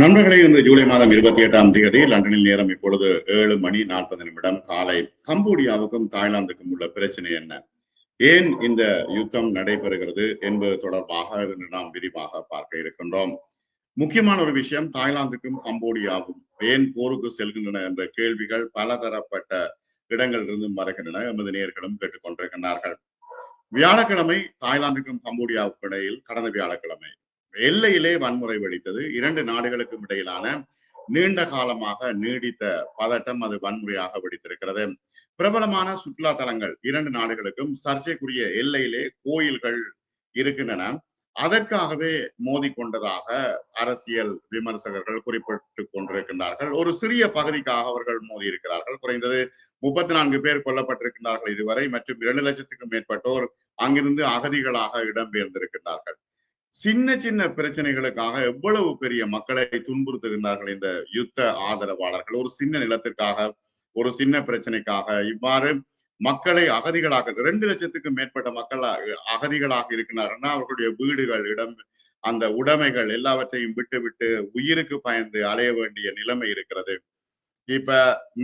நண்பர்களே இந்த ஜூலை மாதம் இருபத்தி எட்டாம் தேதி லண்டனில் நேரம் இப்பொழுது ஏழு மணி நாற்பது நிமிடம். காலை கம்போடியாவுக்கும் தாய்லாந்துக்கும் உள்ள பிரச்சனை என்ன? ஏன் இந்த யுத்தம் நடைபெறுகிறது என்பது தொடர்பாக இன்று நாம் விரிவாக பார்க்க இருக்கின்றோம். முக்கியமான ஒரு விஷயம் தாய்லாந்துக்கும் கம்போடியாவும் ஏன் போருக்கு செல்கின்றன என்ற கேள்விகள் பலதரப்பட்ட இடங்களிலிருந்தும் வருகின்றன எமது நேர்களும் கேட்டுக்கொண்டிருக்கின்றார்கள். வியாழக்கிழமை தாய்லாந்துக்கும் கம்போடியாவுக்கும் இடையில் கடந்த வியாழக்கிழமை எல்லையிலே வன்முறை வெடித்தது. இரண்டு நாடுகளுக்கும் இடையிலான நீண்ட காலமாக நீடித்த பதட்டம் அது வன்முறையாக வெடித்திருக்கிறது. பிரபலமான சுற்றுலா தலங்கள் இரண்டு நாடுகளுக்கும் சர்ச்சைக்குரிய எல்லையிலே கோயில்கள் இருக்கின்றன. அதற்காகவே மோதி கொண்டதாக அரசியல் விமர்சகர்கள் குறிப்பிட்டு கொண்டிருக்கின்றார்கள். ஒரு சிறிய பகுதிக்காக அவர்கள் மோதி இருக்கிறார்கள். குறைந்தது முப்பத்தி நான்கு பேர் கொல்லப்பட்டிருக்கின்றார்கள் இதுவரை. மற்றும் இரண்டு லட்சத்துக்கும் மேற்பட்டோர் அங்கிருந்து அகதிகளாக இடம்பெயர்ந்திருக்கின்றார்கள் சின்ன சின்ன பிரச்சனைகளுக்காக எவ்வளவு பெரிய மக்களை துன்புறுத்துகின்றார்கள் இந்த யுத்த ஆதரவாளர்கள்? ஒரு சின்ன நிலத்திற்காக ஒரு சின்ன பிரச்சனைக்காக இவ்வாறு மக்களை அகதிகளாக ரெண்டு லட்சத்துக்கும் மேற்பட்ட மக்கள் அகதிகளாக இருக்கிறார்கள்னா அவர்களுடைய வீடுகள் இடம் அந்த உடைமைகள் எல்லாவற்றையும் விட்டு விட்டு உயிருக்கு பயந்து அலைய வேண்டிய நிலைமை இருக்கிறது. இப்ப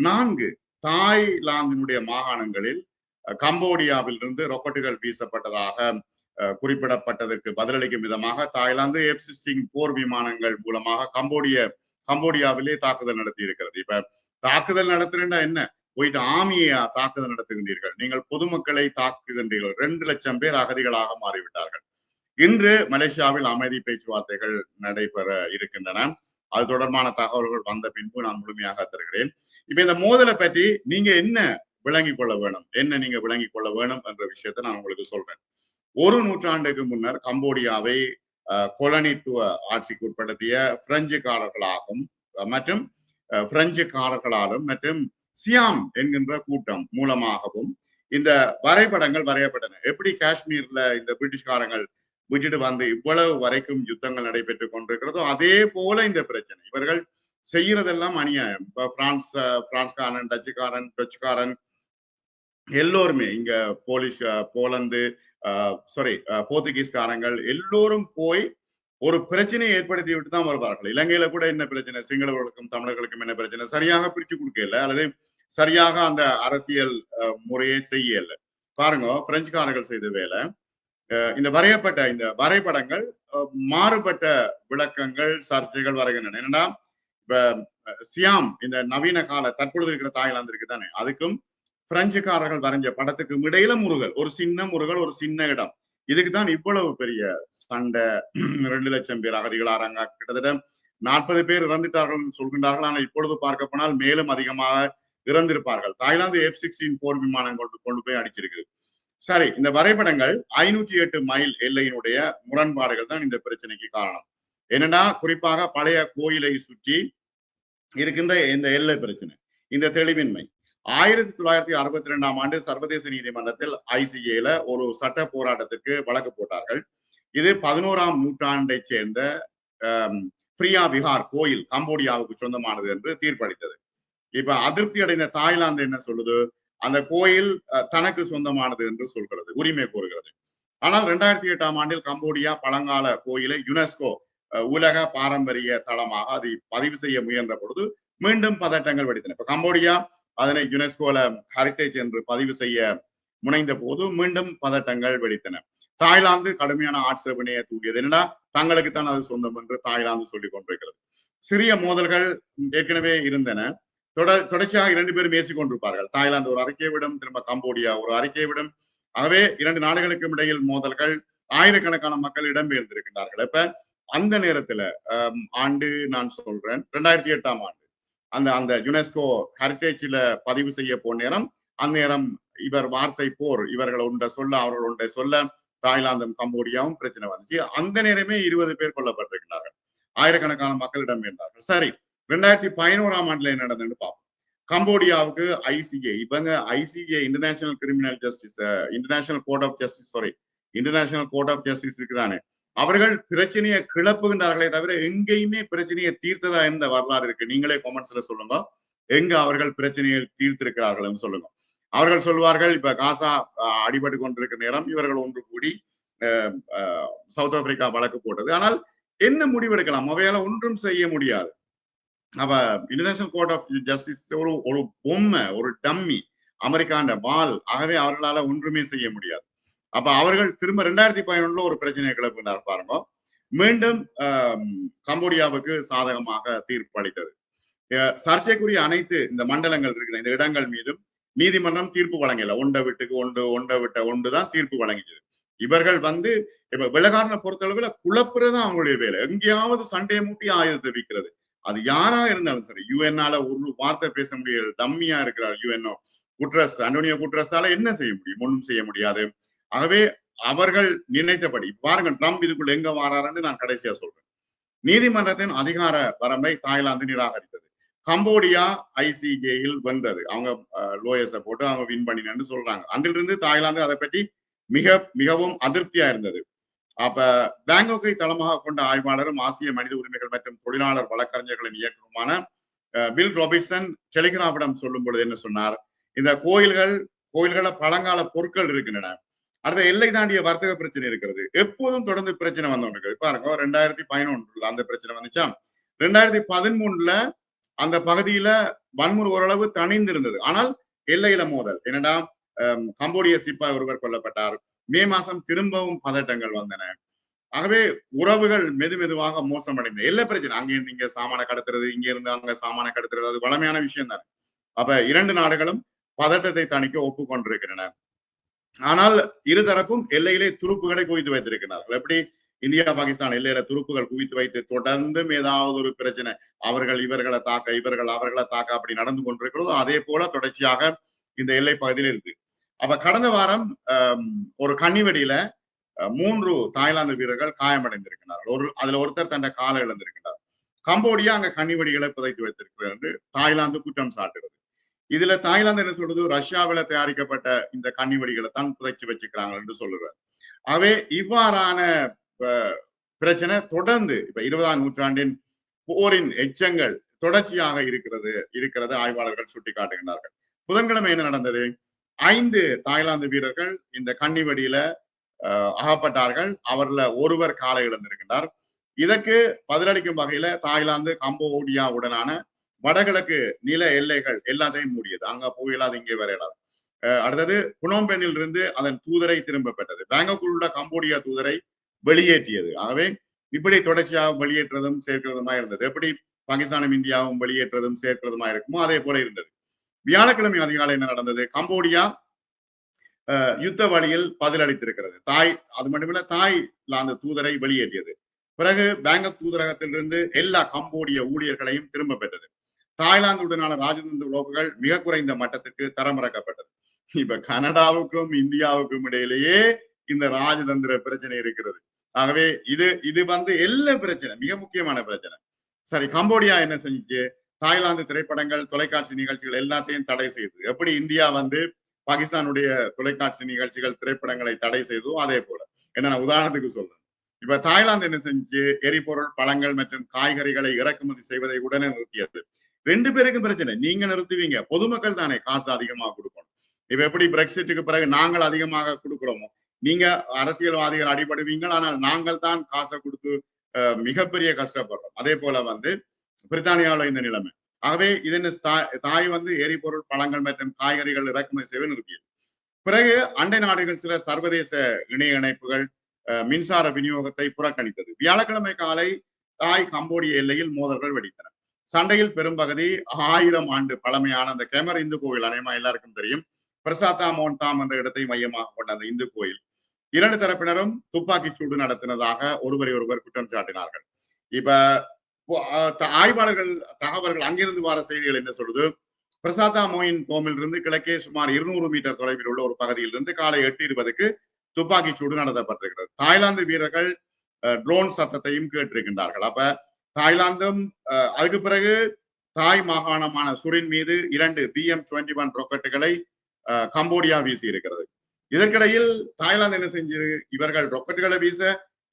நான்கு தாய்லாந்தினுடைய மாகாணங்களில் கம்போடியாவில் இருந்து ரொக்கெட்டுகள் வீசப்பட்டதாக குறிப்பிடப்பட்டதற்கு பதிலளிக்கும் விதமாக தாய்லாந்து எஃப் சிக்ஸ்டீன் போர் விமானங்கள் மூலமாக கம்போடிய கம்போடியாவிலே தாக்குதல் நடத்தி இருக்கிறது இப்ப தாக்குதல் நடத்துறேன்னா என்ன? போயிட்டு ஆமியை தாக்குதல் நடத்துகின்றீர்கள். நீங்கள் பொதுமக்களை தாக்குகின்றீர்கள். ரெண்டு லட்சம் பேர் அகதிகளாக மாறிவிட்டார்கள். இன்று மலேசியாவில் அமைதி பேச்சுவார்த்தைகள் நடைபெற இருக்கின்றன. அது தொடர்பான தகவல்கள் வந்த பின்பு நான் முழுமையாக தருகிறேன். இப்ப இந்த மோதலை பற்றி நீங்க என்ன விளங்கிக் கொள்ள வேணும்? என்ன நீங்க விளங்கி கொள்ள வேணும்? என்ற விஷயத்த நான் உங்களுக்கு சொல்றேன். ஒரு நூற்றாண்டுக்கு முன்னர் கம்போடியாவை கொலனித்துவ ஆட்சிக்கு உட்படுத்திய பிரெஞ்சுக்காரர்களாகவும் மற்றும் பிரெஞ்சுக்காரர்களாலும் மற்றும் சியாம் என்கின்ற கூட்டம் மூலமாகவும் இந்த வரைபடங்கள் வரையப்பட்டன. எப்படி காஷ்மீர்ல இந்த பிரிட்டிஷ்காரங்கள் விட்டுட்டு வந்து இவ்வளவு வரைக்கும் யுத்தங்கள் நடைபெற்றுக் கொண்டிருக்கிறதோ அதே போல இந்த பிரச்சனை. இவர்கள் செய்யறதெல்லாம் அநியாயம். இப்ப பிரான்ஸ் பிரான்ஸ்காரன் டச்சுக்காரன் டச்சுக்காரன் எல்லோருமே இங்க போலிஷ் போலந்து சாரி போர்த்துகீஸ்காரங்கள் எல்லோரும் போய் ஒரு பிரச்சனையை ஏற்படுத்தி விட்டு தான் வருவார்கள். இலங்கையில கூட என்ன பிரச்சனை? சிங்களவர்களுக்கும் தமிழர்களுக்கும் என்ன பிரச்சனை? சரியாக பிரிச்சு கொடுக்கல அல்லது சரியாக அந்த அரசியல் முறையை செய்யல. பாருங்க பிரெஞ்சுக்காரர்கள் செய்த வேலை இந்த வரையப்பட்ட இந்த வரைபடங்கள் மாறுபட்ட விளக்கங்கள் சர்ச்சைகள் வருகின்றன. என்னன்னா இப்ப சியாம் இந்த நவீன கால தற்பொழுது இருக்கிற தாய்லாந்து இருக்கு தானே அதுக்கும் பிரெஞ்சுக்காரர்கள் வரைஞ்ச படத்துக்கு இடையில முருகல் ஒரு சின்ன முருகல் ஒரு சின்ன இடம். இதுக்கு தான் இவ்வளவு பெரிய சண்டை. ரெண்டு லட்சம் பேர் அகதிகளாறாங்க கிட்டத்தட்ட நாற்பது பேர் இறந்துட்டார்கள் சொல்கின்றார்கள். ஆனால் இப்பொழுது பார்க்க போனால் மேலும் அதிகமாக இறந்திருப்பார்கள். தாய்லாந்து எஃப் சிக்ஸ்டீன் போர் விமானம் கொண்டு கொண்டு போய் அடிச்சிருக்கு சரி இந்த வரைபடங்கள் ஐநூற்றி எட்டு மைல் எல்லையினுடைய முரண்பாடுகள் தான் இந்த பிரச்சனைக்கு காரணம். என்னன்னா குறிப்பாக பழைய கோயிலை சுற்றி இருக்கின்ற இந்த எல்லை பிரச்சனை இந்த தெளிவின்மை. ஆயிரத்தி தொள்ளாயிரத்தி அறுபத்தி ரெண்டாம் ஆண்டு சர்வதேச நீதிமன்றத்தில் ஐசிஏல ஒரு சட்ட போராட்டத்திற்கு வழக்கு போட்டார்கள். இது பதினோராம் நூற்றாண்டை சேர்ந்த பிரியா விஹார் கோயில் கம்போடியாவுக்கு சொந்தமானது என்று தீர்ப்பளித்தது. இப்ப அதிருப்தி அடைந்த தாய்லாந்து என்ன சொல்லுது? அந்த கோயில் தனக்கு சொந்தமானது என்று சொல்கிறது உரிமை கோருகிறது. ஆனால் ரெண்டாயிரத்தி எட்டாம் ஆண்டில் கம்போடியா பழங்கால கோயிலை யுனெஸ்கோ உலக பாரம்பரிய தளமாக அதை பதிவு செய்ய முயன்ற பொழுது மீண்டும் பதட்டங்கள் வெடித்தன. இப்ப கம்போடியா அதனை யுனெஸ்கோல ஹெரிட்டேஜ் என்று பதிவு செய்ய முனைந்த போது மீண்டும் பதட்டங்கள் வெடித்தன. தாய்லாந்து கடுமையான ஆட்சேபனையை தூண்டியது. என்னன்னா தங்களுக்கு தான் அது சொந்தம் என்று தாய்லாந்து சொல்லிக் கொண்டிருக்கிறது. சிறிய மோதல்கள் ஏற்கனவே இருந்தன. தொடர் தொடர்ச்சியாக இரண்டு பேரும் பேசிக் கொண்டிருப்பார்கள். தாய்லாந்து ஒரு அறிக்கை விடும் திரும்ப கம்போடியா ஒரு அறிக்கை விடும். ஆகவே இரண்டு நாடுகளுக்கும் இடையில் மோதல்கள் ஆயிரக்கணக்கான மக்கள் இடம்பெயர்ந்திருக்கின்றார்கள். இப்ப அந்த நேரத்துல ஆண்டு நான் சொல்றேன் ரெண்டாயிரத்தி எட்டாம் ஆண்டு. அந்த அந்த யுனெஸ்கோ ஹெரிட்டேஜில் பதிவு செய்ய போன நேரம் அந்த நேரம் இவர் வார்த்தை போர் இவர்கள் உண்ட சொல்ல அவர்கள் உண்டை சொல்ல தாய்லாந்தும் கம்போடியாவும் பிரச்சனை வந்துச்சு. அந்த நேரமே இருபது பேர் கொல்லப்பட்டிருக்கிறார்கள். ஆயிரக்கணக்கான மக்களிடம் இருந்தார்கள். சரி ரெண்டாயிரத்தி பதினோராம் ஆண்டுல என்ன நடந்ததுன்னு பார்ப்போம் கம்போடியாவுக்கு ஐசிஏ இவங்க ICA international criminal justice international court of justice sorry international court of justice இருக்குதானே? அவர்கள் பிரச்சனையை கிளப்புகின்றார்களே தவிர எங்கேயுமே பிரச்சனையை தீர்த்ததா இருந்த வரலாறு இருக்கு. நீங்களே கமெண்ட்ஸ்ல சொல்லுங்க. எங்க அவர்கள் பிரச்சனையை தீர்த்திருக்கிறார்கள் சொல்லுங்க. அவர்கள் சொல்வார்கள் இப்ப காசா அடிபட்டு கொண்டிருக்கிற நேரம் இவர்கள் ஒன்று கூடி சவுத் ஆப்பிரிக்கா வழக்கு போட்டது. ஆனால் என்ன முடிவெடுக்கலாம்? அவையால ஒன்றும் செய்ய முடியாது. அவ இன்டர்நேஷனல் கோர்ட் ஆஃப் ஜஸ்டிஸ் ஒரு ஒரு பொம்மை ஒரு டம்மி அமெரிக்காண்ட வால் ஆகவே அவர்களால ஒன்றுமே செய்ய முடியாது. அப்ப அவர்கள் திரும்ப ரெண்டாயிரத்தி பதினொன்றுல ஒரு பிரச்சனையை கிளப்பினார் பாருங்க. மீண்டும் கம்போடியாவுக்கு சாதகமாக தீர்ப்பு அளித்தது. சர்ச்சைக்குரிய அனைத்து இந்த மண்டலங்கள் இருக்கிற இந்த இடங்கள் மீதும் நீதிமன்றம் தீர்ப்பு வழங்கல. ஒண்ட விட்டுக்கு ஒன்று ஒண்ட விட்ட ஒன்று தான் தீர்ப்பு வழங்கியது. இவர்கள் வந்து இப்ப விலகாரனை பொறுத்தளவுல குழப்புறது அவங்களுடைய வேலை. எங்கேயாவது சண்டையை மூட்டி ஆயுதத்தை விற்கிறது. அது யாரா இருந்தாலும் சரி யுஎன்னால ஒரு வார்த்தை பேச முடியாது டம்மியா இருக்கிறார் யுஎன்ஓ. குட்ரஸ் அண்டோனியோ குட்ரஸால என்ன செய்ய முடியும்? ஒன்றும் செய்ய முடியாது. ஆகவே அவர்கள் நினைத்தபடி பாருங்க ட்ரம்ப் இதுக்குள்ள எங்க வாராருன்னு நான் கடைசியா சொல்றேன். நீதிமன்றத்தின் அதிகார வரம்பை தாய்லாந்து நிராகரித்தது. கம்போடியா ஐசிஜேயில் வந்தது அவங்க லோயர்ஸை போட்டு அவங்க வின் பண்ணினு சொல்றாங்க. அன்றிலிருந்து தாய்லாந்து அதை பற்றி மிக மிகவும் அதிருப்தியா இருந்தது. அப்ப பேங்காக்கை தளமாக கொண்ட ஆய்வாளரும் ஆசிய மனித உரிமைகள் மற்றும் தொழிலாளர் வழக்கறிஞர்களின் இயக்கமான பில் ராபின்சன் டெலிகிராமிடம் சொல்லும் பொழுது என்ன சொன்னார்? இந்த கோயில்கள் கோயில்கள பழங்கால பொருட்கள் இருக்கின்றன. அடுத்த எல்லை தாண்டிய வர்த்தக பிரச்சனை இருக்கிறது. எப்போதும் தொடர்ந்து பிரச்சனை வந்தவனுக்கு பாருங்க ரெண்டாயிரத்தி பதினொன்றுல அந்த பிரச்சனை வந்துச்சா? ரெண்டாயிரத்தி பதிமூணுல அந்த பகுதியில வன்முறை ஓரளவு தணிந்திருந்தது. ஆனால் எல்லையில மோதல். என்னடா அஹ், கம்போடிய சிப்பாய் ஒருவர் கொல்லப்பட்டார். மே மாசம் திரும்பவும் பதட்டங்கள் வந்தன. ஆகவே உறவுகள் மெது மெதுவாக மோசமடைந்த எல்லை பிரச்சனை. அங்கிருந்து இங்க சாமான கடத்துறது இங்க இருந்து அங்க சாமான கடத்துறது அது வளமையான விஷயம் தானே அப்ப இரண்டு நாடுகளும் பதட்டத்தை தணிக்க ஒப்புக்கொண்டிருக்கின்றன. ஆனால் இருதரப்பும் எல்லையிலே துருப்புகளை குவித்து வைத்திருக்கிறார்கள். எப்படி? இந்தியா பாகிஸ்தான் எல்லையில துருப்புகள் குவித்து வைத்து தொடர்ந்தும் ஏதாவது ஒரு பிரச்சனை அவர்கள் இவர்களை தாக்க இவர்கள் அவர்களை தாக்க அப்படி நடந்து கொண்டிருக்கிறதோ அதே போல தொடர்ச்சியாக இந்த எல்லை பகுதியில் இருக்கு. அப்ப கடந்த வாரம் ஒரு கன்னிவெடியில மூன்று தாய்லாந்து வீரர்கள் காயமடைந்திருக்கிறார்கள். ஒரு அதுல ஒருத்தர் தன் காலை இழந்திருக்கிறார். கம்போடியா அங்க கன்னிவெடிகளை புதைத்து வைத்திருக்கிறது என்று தாய்லாந்து குற்றம் சாட்டுகிறது. இதுல தாய்லாந்து என்ன சொல்றது? ரஷ்யாவில தயாரிக்கப்பட்ட இந்த கன்னிவெடிகளை தான் புதைச்சு வச்சுக்கிறாங்க என்று சொல்லுறாரு. அவே இவ்வாறான பிரச்சனை தொடர்ந்து இப்ப இருபதாம் நூற்றாண்டின் போரின் எச்சங்கள் தொடர்ச்சியாக இருக்கிறது இருக்கிறது ஆய்வாளர்கள் சுட்டிக்காட்டுகின்றார்கள். புதன்கிழமை என்ன நடந்தது? ஐந்து தாய்லாந்து வீரர்கள் இந்த கன்னிவெடியில அஹ், அகப்பட்டார்கள். அவர்ல ஒருவர் காலை இழந்திருக்கின்றார். இதற்கு பதிலளிக்கும் வகையில தாய்லாந்து கம்போடியாவுடனான வடகிழக்கு நில எல்லைகள் எல்லாத்தையும் மூடியது. அங்க போயிடாது இங்கே வர இயலாது அடுத்தது புனோம்பெனில் இருந்து அதன் தூதரை திரும்ப பெற்றது. பேங்காக்குள் உள்ள கம்போடியா தூதரை வெளியேற்றியது. ஆகவே இப்படி தொடர்ச்சியாக வெளியேற்றதும் சேர்க்கிறதுமா இருந்தது. எப்படி பாகிஸ்தானும் இந்தியாவும் வெளியேற்றதும் சேர்க்கிறதுமா இருக்குமோ அதே போல இருந்தது. வியாழக்கிழமை அதிகாலை என்ன நடந்தது? கம்போடியா அஹ், யுத்த வழியில் பதிலளித்திருக்கிறது. தாய் அது மட்டுமில்ல தாய்லாந்து தூதரை வெளியேற்றியது. பிறகு பேங்காக் தூதரகத்திலிருந்து எல்லா கம்போடிய ஊழியர்களையும் திரும்ப பெற்றது. தாய்லாந்துடனான ராஜதந்திர உறவுகள் மிக குறைந்த மட்டத்திற்கு தரமிறக்கப்பட்டது. இப்ப கனடாவுக்கும் இந்தியாவுக்கும் இடையிலேயே இந்த ராஜதந்திர பிரச்சனை இருக்கிறது. ஆகவே இது இது வந்து எல்லா பிரச்சனை மிக முக்கியமான பிரச்சனை. சரி கம்போடியா என்ன செஞ்சுச்சு? தாய்லாந்து திரைப்படங்கள் தொலைக்காட்சி நிகழ்ச்சிகள் எல்லாத்தையும் தடை செய்தது எப்படி இந்தியா வந்து பாகிஸ்தானுடைய தொலைக்காட்சி நிகழ்ச்சிகள் திரைப்படங்களை தடை செய்ததோ அதே போல. என்ன நான் உதாரணத்துக்கு சொல்றேன். இப்ப தாய்லாந்து என்ன செஞ்சு எரிபொருள் பழங்கள் மற்றும் காய்கறிகளை இறக்குமதி செய்வதை உடனே நிறுத்தியது ரெண்டு பேருக்கும் பிரச்சனை. நீங்க நிறுத்துவீங்க. பொதுமக்கள் தானே காசு அதிகமாக கொடுக்கணும். இப்ப எப்படி பிரெக்சிட்டுக்கு பிறகு நாங்கள் அதிகமாக கொடுக்கிறோமோ? நீங்க அரசியல்வாதிகள் அடிபடுவீங்கள். ஆனால் நாங்கள் தான் காசை கொடுத்து மிகப்பெரிய கஷ்டப்படுறோம். அதே போல வந்து பிரித்தானியாவில் இந்த நிலைமை. ஆகவே இதன் தாய் வந்து எரிபொருள் பழங்கள் மற்றும் காய்கறிகள் இறக்குமதி செய்வதை நிறுத்தியது. பிறகு அண்டை நாடுகள் சில சர்வதேச இணைய இணைப்புகள் அஹ், மின்சார விநியோகத்தை புறக்கணித்தது. வியாழக்கிழமை காலை தாய் கம்போடிய எல்லையில் மோதல்கள் வெடித்தன. சண்டையில் பெரும்பகுதி ஆயிரம் ஆண்டு பழமையான அந்த கேமர் இந்து கோவில் அநேகமா எல்லாருக்கும் தெரியும். பிரசாத்தா மோன்தாம் என்ற இடத்தை மையமாக கொண்ட அந்த இந்து கோயில் இரண்டு தரப்பினரும் துப்பாக்கி சூடு நடத்தினதாக ஒருவரை ஒருவர் குற்றம் சாட்டினார்கள். இப்ப த- ஆய்வாளர்கள் தகவல்கள் அங்கிருந்து வர செய்திகள் என்ன சொல்லுது? பிரசாத்தா மோயின் கோமிலிருந்து கிழக்கே சுமார் இருநூறு மீட்டர் தொலைவில் உள்ள ஒரு பகுதியிலிருந்து காலை எட்டு இருபதுக்கு துப்பாக்கி சூடு நடத்தப்பட்டிருக்கிறது. தாய்லாந்து வீரர்கள் ட்ரோன் சத்தத்தையும் கேட்டிருக்கின்றார்கள். அப்ப தாய்லாந்தும் அஹ், அதுக்கு பிறகு தாய் மாகாணமான சுரின் மீது இரண்டு பிஎம் டுவெண்ட்டி ஒன் ராக்கெட்டுகளை கம்போடியா வீசி இருக்கிறது. இதற்கிடையில் தாய்லாந்து என்ன செஞ்சு இவர்கள் ராக்கெட்டுகளை வீச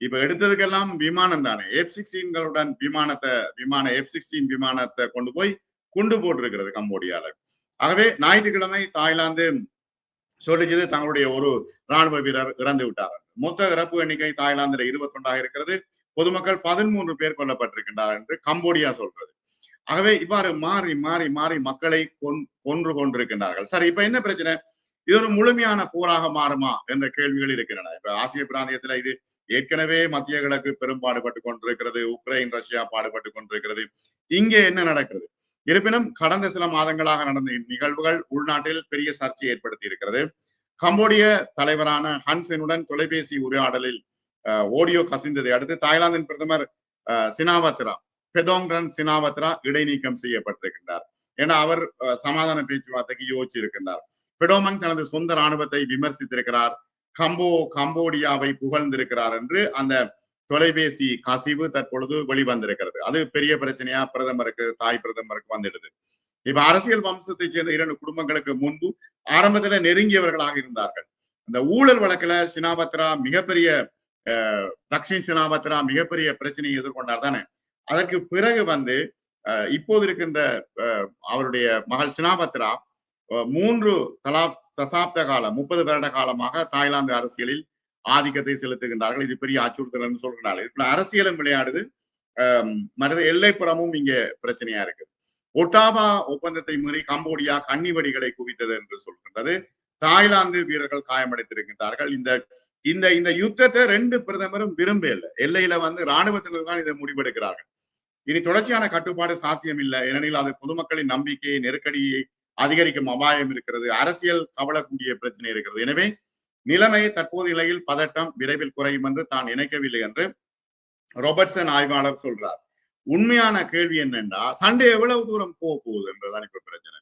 இப்ப எடுத்ததுக்கெல்லாம் விமானம் தானே. எஃப் சிக்ஸ்டீன்களுடன் விமானத்தை விமான எஃப் சிக்ஸ்டீன் விமானத்தை கொண்டு போய் குண்டு போட்டிருக்கிறது கம்போடியால. ஆகவே ஞாயிற்றுக்கிழமை தாய்லாந்து சொல்லிச்சது தங்களுடைய ஒரு ராணுவ வீரர் இறந்து விட்டார். மொத்த இறப்பு எண்ணிக்கை தாய்லாந்துல இருபத்தி ஒன்றாக இருக்கிறது. பொதுமக்கள் பதிமூன்று பேர் கொல்லப்பட்டிருக்கின்றார் என்று கம்போடியா சொல்றது. ஆகவே இவ்வாறு மாறி மாறி மாறி மக்களை கொன் கொன்று கொண்டிருக்கின்றார்கள். சரி இப்ப என்ன பிரச்சனை? இது ஒரு முழுமையான போராக மாறுமா என்ற கேள்விகள் இருக்கின்றன. இப்ப ஆசிய பிராந்தியத்துல இது ஏற்கனவே மத்திய கிழக்கு பெரும் பாடுபட்டு கொண்டிருக்கிறது உக்ரைன் ரஷ்யா பாடுபட்டு கொண்டிருக்கிறது. இங்கே என்ன நடக்கிறது? இருப்பினும் கடந்த சில மாதங்களாக நடந்த நிகழ்வுகள் உள்நாட்டில் பெரிய சர்ச்சை ஏற்படுத்தி இருக்கிறது. கம்போடிய தலைவரான ஹன்செனுடன் தொலைபேசி உரையாடலில் ஓடியோ கசிந்ததை அடுத்து தாய்லாந்தின் பிரதமர் சினாவத்ரா பெதோங்ரன் சினாவத்ரா இடைநீக்கம் செய்யப்பட்டிருக்கின்றார். என அவர் சமாதான பேச்சுவார்த்தைக்கு யோசிச்சிருக்கின்றார். பெடோமங் தனது சொந்த ராணுவத்தை விமர்சித்திருக்கிறார். கம்போ கம்போடியாவை புகழ்ந்திருக்கிறார் என்று அந்த தொலைபேசி கசிவு தற்பொழுது வெளிவந்திருக்கிறது. அது பெரிய பிரச்சனையா பிரதமருக்கு தாய் பிரதமருக்கு வந்துடுது. இப்ப அரசியல் வம்சத்தை சேர்ந்த இரண்டு குடும்பங்களுக்கு முன்பு ஆரம்பத்துல நெருங்கியவர்களாக இருந்தார்கள். இந்த ஊழல் வழக்குல சினாபத்ரா மிகப்பெரிய தக்ஷின் சினாபத்ரா மிகப்பெரிய பிரச்சனையை எதிர்கொண்டார் தானே. அதற்கு பிறகு வந்து இப்போது இருக்கின்ற அவருடைய மகள் சினாபத்ரா மூன்று தலா தசாப்த காலம் முப்பது வருட காலமாக தாய்லாந்து அரசியலில் ஆதிக்கத்தை செலுத்துகின்றார்கள். இது பெரிய அச்சுறுத்தல் என்று சொல்கிறார்கள். அரசியலும் விளையாடுது. மனித எல்லைப்புறமும் இங்க பிரச்சனையா இருக்கு ஒட்டாவா ஒப்பந்தத்தை மீறி கம்போடியா கன்னிவடிகளை குவித்தது என்று சொல்கின்றது. தாய்லாந்து வீரர்கள் காயமடைத்திருக்கின்றார்கள் இந்த இந்த இந்த யுத்தத்தை ரெண்டு பிரதமரும் விரும்ப இல்லை. எல்லையில வந்து இராணுவத்தினர் தான் இதை முடிவெடுக்கிறார்கள். இனி தொடர்ச்சியான கட்டுப்பாடு சாத்தியம் இல்லை ஏனெனில் அது பொதுமக்களின் நம்பிக்கையை நெருக்கடியை அதிகரிக்கும் அபாயம் இருக்கிறது. அரசியல் கவலக்கூடிய பிரச்சனை இருக்கிறது. எனவே நிலைமை தற்போது நிலையில் பதட்டம் விரைவில் குறையும் என்று தான் நினைக்கவில்லை என்று ரொபர்ட்சன் ஆய்வாளர் சொல்றார். உண்மையான கேள்வி என்னென்றா சண்டை எவ்வளவு தூரம் போக போகுது என்றுதான் இப்ப பிரச்சனை.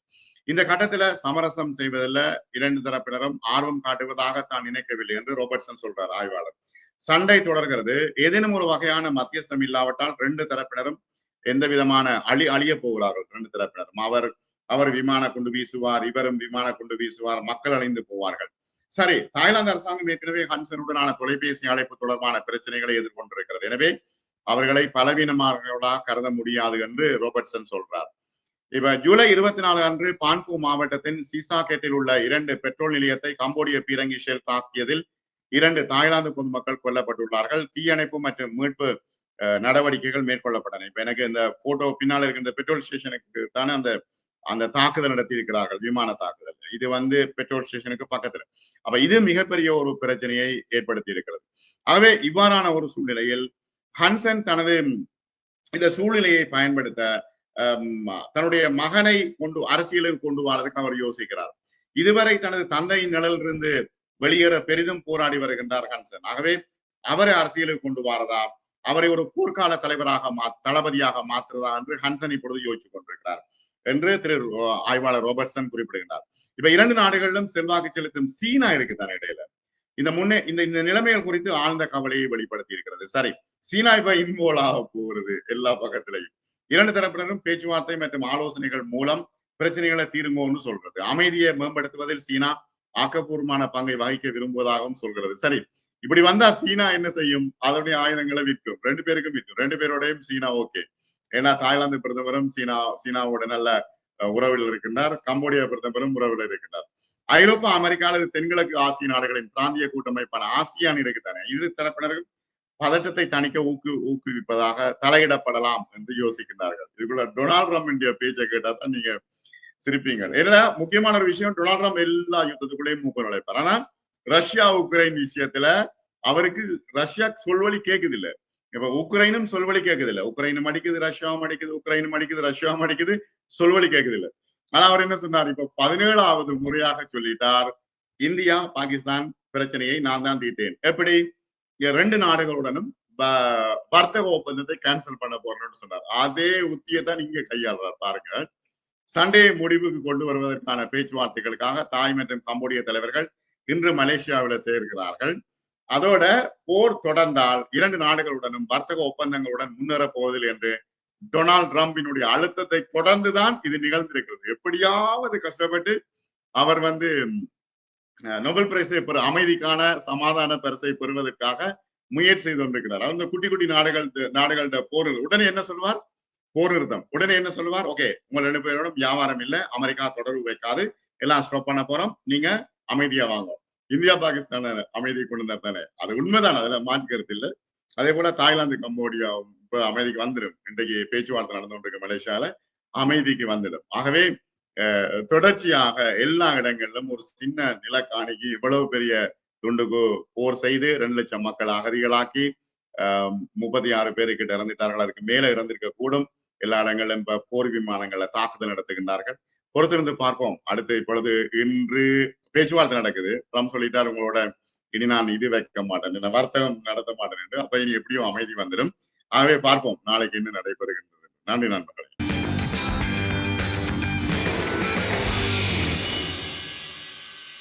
இந்த கட்டத்துல சமரசம் செய்வதில் இரண்டு தரப்பினரும் ஆர்வம் காட்டுவதாக தான் நினைக்கவில்லை என்று ரோபர்ட்சன் சொல்றார் ஆய்வாளர். சண்டை தொடர்கிறது. ஏதேனும் ஒரு வகையான மத்தியஸ்தம் இல்லாவிட்டால் ரெண்டு தரப்பினரும் எந்த விதமான அழி அழிய போகிறார்கள்? ரெண்டு தரப்பினரும். அவர் அவர் விமான குண்டு வீசுவார் இவரும் விமான குண்டு வீசுவார் மக்கள் அழிந்து போவார்கள். சரி தாய்லாந்து அரசாங்கம் ஏற்கனவே ஹன்சனுடனான தொலைபேசி அழைப்பு தொடர்பான பிரச்சனைகளை எதிர்கொண்டிருக்கிறது. எனவே அவர்களை பலவீனமானவர்களாக கருத முடியாது என்று ரோபர்ட்சன் சொல்றார். இப்ப ஜூலை இருபத்தி நாலு அன்று பான்பு மாவட்டத்தின் சீசாகேட்டில் உள்ள இரண்டு பெட்ரோல் நிலையத்தை கம்போடிய பீரங்கி ஷெல் தாக்கியதில் இரண்டு தாய்லாந்து பொதுமக்கள் கொல்லப்பட்டுள்ளார்கள். தீயணைப்பு மற்றும் மீட்பு நடவடிக்கைகள் மேற்கொள்ளப்பட்டன. இப்ப எனக்கு இந்த போட்டோ பின்னால் இருக்க இந்த பெட்ரோல் ஸ்டேஷனுக்கு தானே அந்த அந்த தாக்குதல் நடத்தி இருக்கிறார்கள் விமான தாக்குதல். இது வந்து பெட்ரோல் ஸ்டேஷனுக்கு பக்கத்துல. அப்ப இது மிகப்பெரிய ஒரு பிரச்சனையை ஏற்படுத்தி இருக்கிறது ஆகவே இவ்வாறான ஒரு சூழ்நிலையில் ஹன்சன் தனது இந்த சூழ்நிலையை பயன்படுத்த தன்னுடைய மகனை கொண்டு அரசியலுக்கு கொண்டு வரதுக்கு அவர் யோசிக்கிறார். இதுவரை தனது தந்தையின் நிழலிருந்து வெளியேற பெரிதும் போராடி வருகின்றார் ஹன்சன் ஆகவே அவரை அரசியலுக்கு கொண்டு வரதா? அவரை ஒரு போர்க்கால தலைவராக மா தளபதியாக மாற்றுறதா என்று ஹன்சன் இப்பொழுது யோசித்துக் கொண்டிருக்கிறார் என்று திரு ஆய்வாளர் ரோபர்ட்சன் குறிப்பிடுகிறார் இப்ப இரண்டு நாடுகளிலும் செல்வாக்கு செலுத்தும் சீனா இருக்குதான் இடையில. இந்த முன்னே இந்த இந்த நிலைமைகள் குறித்து ஆழ்ந்த கவலையை வெளிப்படுத்தி இருக்கிறது சரி சீனா இப்ப இன்வோலாக போகிறது எல்லா பக்கத்திலையும். இரண்டு தரப்பினரும் பேச்சுவார்த்தை மற்றும் ஆலோசனைகள் மூலம் பிரச்சனைகளை தீருங்கோன்னு சொல்றது. அமைதியை மேம்படுத்துவதில் சீனா ஆக்கப்பூர்வமான பங்கை வகிக்க விரும்புவதாகவும் சொல்கிறது. சரி இப்படி வந்தா சீனா என்ன செய்யும்? அதனுடைய ஆயுதங்களை விற்கும். ரெண்டு பேருக்கும் விற்கும். ரெண்டு பேரோடையும் சீனா ஓகே. ஏன்னா தாய்லாந்து பிரதமரும் சீனா சீனாவோட நல்ல உறவில் இருக்கின்றார். கம்போடியா பிரதமரும் உறவில் இருக்கின்றார். ஐரோப்பா அமெரிக்கா அல்லது தென்கிழக்கு ஆசிய நாடுகளின் பிராந்திய கூட்டமைப்பான ஆசியான் இருக்குதானே இரு தரப்பினரும் பதட்டத்தை தணிக்க ஊக்கு ஊக்குவிப்பதாக தலையிடப்படலாம் என்று யோசிக்கின்றார்கள். இதுக்குள்ள டொனால்ட் ட்ரம்ப் இந்திய பேச்சை கேட்டா தான் நீங்க சிரிப்பீங்க. ஏன்னா முக்கியமான ஒரு விஷயம் டொனால்ட் ட்ரம்ப் எல்லா யுத்தத்துக்குள்ளேயும் மூக்க நுழைப்பார். ஆனா ரஷ்யா உக்ரைன் விஷயத்துல அவருக்கு ரஷ்யா சொல்வழி கேக்குது இல்ல இப்ப உக்ரைனும் சொல்வழி கேக்குது இல்ல உக்ரைனும் அடிக்குது ரஷ்யாவும் அடிக்குது உக்ரைனும் அடிக்குது ரஷ்யாவும் அடிக்குது சொல்வழி கேக்குது இல்ல ஆனா அவர் என்ன சொன்னார்? இப்ப பதினேழாவது முறையாக சொல்லிட்டார் இந்தியா பாகிஸ்தான் பிரச்சனையை நான் தான் தீட்டேன் எப்படி? ரெண்டு நாடுகளுடனும் வர்த்தக ஒப்பந்தத்தை கேன்சல் பண்ண போறேன்னு சொன்னார். அதே உத்தியை தான் இங்க கையாளுறார் பாருங்க. சண்டையை முடிவுக்கு கொண்டு வருவதற்கான பேச்சுவார்த்தைகளுக்காக தாய் மற்றும் கம்போடிய தலைவர்கள் இன்று மலேசியாவில் சேர்கிறார்கள். அதோட போர் தொடர்ந்தால் இரண்டு நாடுகளுடனும் வர்த்தக ஒப்பந்தங்களுடன் முன்னேற போவதில்லை என்று டொனால்ட் ட்ரம்பினுடைய அழுத்தத்தை தொடர்ந்துதான் இது நிகழ்ந்திருக்கிறது. எப்படியாவது கஷ்டப்பட்டு அவர் வந்து நோபல் பிரைஸை பெற அமைதிக்கான சமாதான பரிசை பெறுவதற்காக முயற்சி செய்து கொண்டிருக்கிறார். அந்த குட்டி குட்டி நாடுகள் நாடுகளோட போர் உடனே என்ன சொல்வார்? போர் நிறுத்தம் உடனே என்ன சொல்லுவார் ஓகே உங்க ரெண்டு பேரோட வியாபாரம் இல்லை அமெரிக்கா தொடர்பு வைக்காது எல்லாம் ஸ்டாப் பண்ண போறோம் நீங்க அமைதியா வாங்க. இந்தியா பாகிஸ்தான் அமைதியை கொண்டு வந்தார் அது உண்மைதான் அதுல மாற்றுக்கிறது இல்லை. அதே போல தாய்லாந்து கம்போடியா இப்ப அமைதிக்கு வந்துடும் இன்றைக்கு பேச்சுவார்த்தை நடந்து கொண்டிருக்க மலேசியால அமைதிக்கு வந்துடும். ஆகவே தொடர்ச்சியாக எல்லா இடங்களிலும் ஒரு சின்ன நிலக்காணிக்கு இவ்வளவு பெரிய துண்டுக்கு போர் செய்து ரெண்டு லட்சம் மக்கள் அகதிகளாக்கி ஆஹ், முப்பத்தி ஆறு பேருக்கிட்ட இறந்துட்டார்கள். அதுக்கு மேல இறந்திருக்க கூடும். எல்லா இடங்களிலும் இப்ப போர் விமானங்களை தாக்குதல் நடத்துகின்றார்கள். பொறுத்திருந்து பார்ப்போம். அடுத்து இப்பொழுது இன்று பேச்சுவார்த்தை நடக்குது. ட்ரம்ப் சொல்லிட்டார் உங்களோட இனி நான் இது வைக்க மாட்டேன். இந்த வர்த்தகம் நடத்த மாட்டேன் என்று. அப்ப இனி எப்படியும் அமைதி வந்துடும். ஆகவே பார்ப்போம். நாளைக்கு என்ன நடைபெறுகின்றது. நன்றி நண்பர்களே.